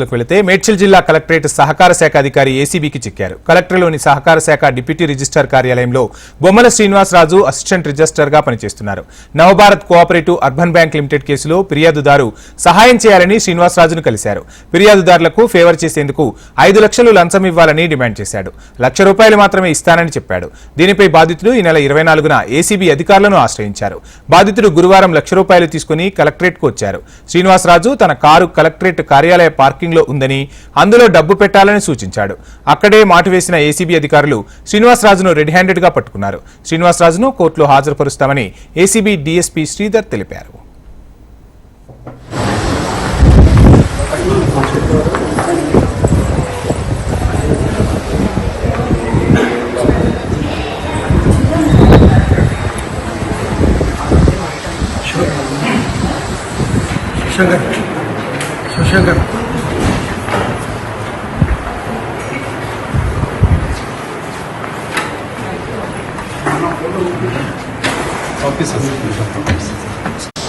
డీటెయిల్స్లోకి వెళితే మేడ్చల్ జిల్లా కలెక్టరేట్ సహకార శాఖ అధికారి ఏసీబీకి చిక్కారు. కలెక్టర్లోని సహకార శాఖ డిప్యూటీ రిజిస్టార్ కార్యాలయంలో బొమ్మల శ్రీనివాసరాజు అసిస్టెంట్ రిజిస్ట్రార్గా పనిచేస్తున్నారు. Navabharat cooperative urban bank limited కేసులో ఫిర్యాదుదారు సహాయం చేయాలని శ్రీనివాసరాజును కలిశారు. ఫిర్యాదుదారులకు ఫేవర్ చేసేందుకు ఐదు లక్షలు లంచం ఇవ్వాలని డిమాండ్ చేశాడు. లక్ష రూపాయలు మాత్రమే ఇస్తానని చెప్పాడు. దీనిపై బాధితుడు ఈ నెల ఇరవై నాలుగున ఏసీబీ అధికారులను ఆశ్రయించారు. బాధితుడు గురువారం లక్ష రూపాయలు తీసుకుని కలెక్టరేట్కు వచ్చారు. శ్రీనివాసరాజు తన కారు కలెక్టరేట్ కార్యాలయ పార్కింగ్ లో ఉందని అందులో డబ్బు పెట్టాలని సూచించాడు. అక్కడే మాటు వేసిన ఏసీబీ అధికారులు శ్రీనివాసరాజును రెడ్ హ్యాండెడ్గా పట్టుకున్నారు. శ్రీనివాసరాజును కోర్టులో హాజరుపరుస్తామని ఏసీబీ డీఎస్పీ శ్రీధర్ తెలిపారు. Shankar Shivshankar Só que isso aqui já está.